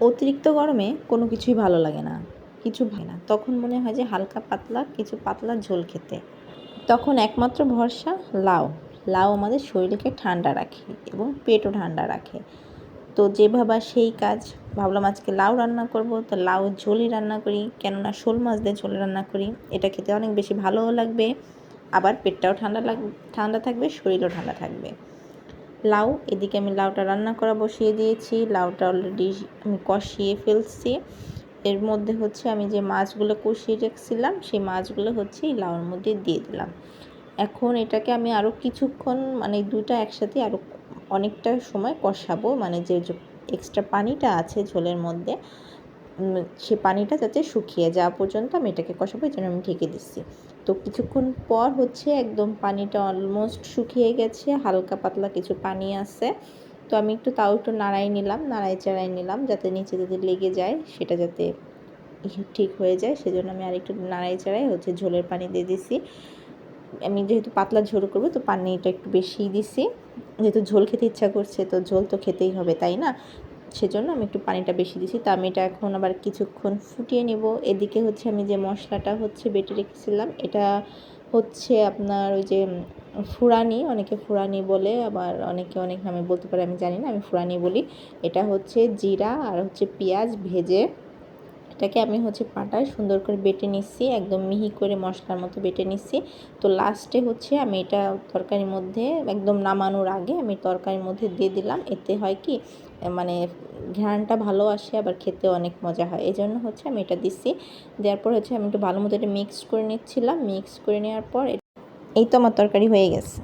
অতিরিক্ত গরমে কোনো কিছুই ভালো লাগে না, কিছু ভালো না। তখন মনে হয় যে হালকা পাতলা, কিছু পাতলা ঝোল খেতে। তখন একমাত্র ভরসা লাউ। লাউ আমাদের শরীরকে ঠান্ডা রাখে এবং পেটও ঠান্ডা রাখে। তো যে ভাবা সেই কাজ, ভাবলাম আজকে লাউ রান্না করব, তো লাউ ঝোলই রান্না করি, কেননা শোল মাছ দিয়ে ঝোল রান্না করি। এটা খেতে অনেক বেশি ভালোও লাগবে, আবার পেটটাও ঠান্ডা লাগ, ঠান্ডা থাকবে, শরীরও ঠান্ডা থাকবে। লাউ, এদিকে আমি লাউটা রান্না করা বসিয়ে দিয়েছি। লাউটা অলরেডি আমি কষিয়ে ফেলছি। এর মধ্যে হচ্ছে আমি যে মাছগুলো কষিয়ে রেখেছিলাম, সেই মাছগুলো হচ্ছে এই লাউর মধ্যে দিয়ে দিলাম। এখন এটাকে আমি আরও কিছুক্ষণ মানে দুটা একসাথে আরও অনেকটা সময় কষাবো মানে যে এক্সট্রা পানিটা আছে ঝোলের মধ্যে সে পানিটা যাতে শুকিয়ে যাওয়া পর্যন্ত আমি এটাকে কষাবো এই জন্য আমি ঢেকে দিচ্ছি। তো কিছুক্ষণ পর হচ্ছে একদম পানিটা অলমোস্ট শুকিয়ে গেছে, হালকা পাতলা কিছু পানি আছে। তো আমি একটু তাও একটু নাড়াই নিলাম, নাড়াই চাড়াই নিলাম যাতে নিচে যাতে লেগে যায়, সেটা যাতে ঠিক হয়ে যায়। সেজন্য আমি আর একটু নাড়াই চাড়াই হচ্ছে ঝোলের পানি দিয়ে দিছি। আমি যেহেতু পাতলা ঝোল করব, তো পানিটা একটু বেশিই দিছি। যেহেতু ঝোল খেতে ইচ্ছা করছে, তো ঝোল তো খেতেই হবে, তাই না? সেজন্য আমি একটু পানিটা বেশি দিছি তো আমি এটা এখন আবার কিছুক্ষণ ফুটিয়ে নেব। এদিকে হচ্ছে আমি যে মশলাটা হচ্ছে বেটে রেখেছিলাম, এটা হচ্ছে আপনার ওই যে ফুরানি, অনেকে ফুরানি বলে, আবার অনেকে অনেক নামে বলতে পারে, আমি জানি না, আমি ফুরানি বলি। এটা হচ্ছে জিরা আর হচ্ছে পেঁয়াজ ভেজে এটাকে আমি হচ্ছে পাটায় সুন্দর করে বেটে নিচ্ছি, একদম মিহি করে মশলার মতো বেটে নিচ্ছি। তো লাস্টে হচ্ছে আমি এটা তরকারির মধ্যে একদম নামানোর আগে আমি তরকারির মধ্যে দিয়ে দিলাম। এতে হয় কি মানে ঘ্রাণটা ভালো আসে, আবার খেতে অনেক মজা হয়। এই জন্য হচ্ছে আমি এটা দিচ্ছি। দেওয়ার পর হচ্ছে আমি একটু ভালো মতো এটা মিক্স করে নিচ্ছিলাম। মিক্স করে নেওয়ার পর এই তো আমার তরকারি হয়ে গেছে।